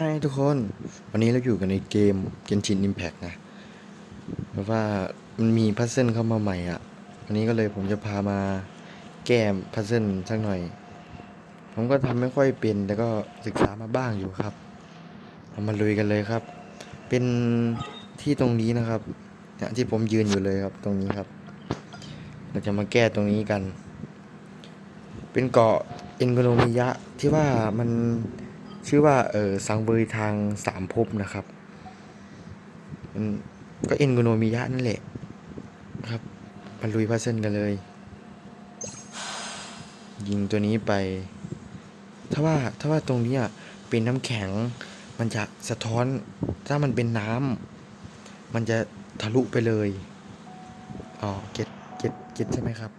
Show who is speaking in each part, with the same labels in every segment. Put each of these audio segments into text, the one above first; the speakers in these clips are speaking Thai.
Speaker 1: ใช่ทุกคน วันนี้เราอยู่กันในเกม Genshin Impact นะเพราะว่ามันมีพัซเซิลเข้ามาใหม่อะ วันนี้ก็เลยผมจะพามาแก้พัซเซิลสักหน่อย ผมก็ทำไม่ค่อยเป็น แต่ก็ศึกษามาบ้างอยู่ครับเรามาลุยกันเลยครับ เป็นที่ตรงนี้นะครับเนี่ยที่ผมยืนอยู่เลยครับ ตรงนี้ครับ เราจะมาแก้ตรงนี้กัน เป็นเกาะเอ็นโกโนมิยะที่ว่ามัน ชื่อว่าเออสังเบยทางสามภพนะครับมันก็เอ็นโกโนมิยะนั่นแหละครับมาลุยพัซเซิลกันเลย ยิงตัวนี้ไป ถ้าว่าถ้าว่าตรงนี้ยเป็นน้ำแข็ง มันจะสะท้อนถ้ามันเป็นน้ำมันจะทะลุไปเลยอ๋อเก็ตเก็ตเก็ตใช่ไหมครับ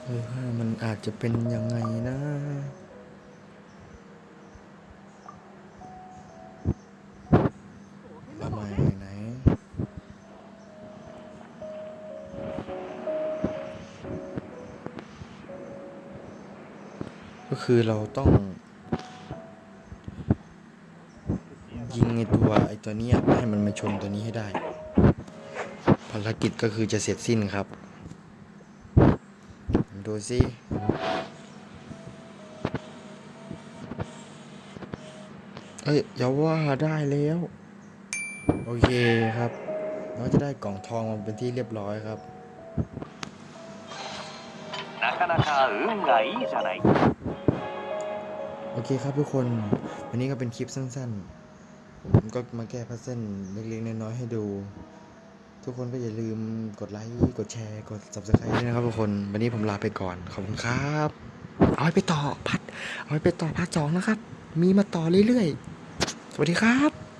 Speaker 1: เออมันอาจจะเป็นยังไงนะประมาณไหน ก็คือเราต้อง ยิงไอตัวไอตัวนี้ให้มันมาชนตัวนี้ให้ได้ ภารกิจก็คือจะเสร็จสิ้นครับ ดูสิ เอ้ยอย่าว่าได้แล้ว โอเคครับ เราจะได้กล่องทองมาเป็นที่เรียบร้อยครับ
Speaker 2: なかなか運がいいじゃない
Speaker 1: โอเคครับทุกคน วันนี้ก็เป็นคลิปสั้นๆ ผมก็มาแก้พัซเซิลเล็กๆน้อยๆให้ดู ทุกคนก็อย่าลืมกดไลค์กดแชร์กด subscribe ด้วยนะครับทุกคน วันนี้ผมลาไปก่อน ขอบคุณครับ เอาไปต่อพัด เอาไปต่อพัดสองนะครับ มีมาต่อเรื่อยๆ สวัสดีครับ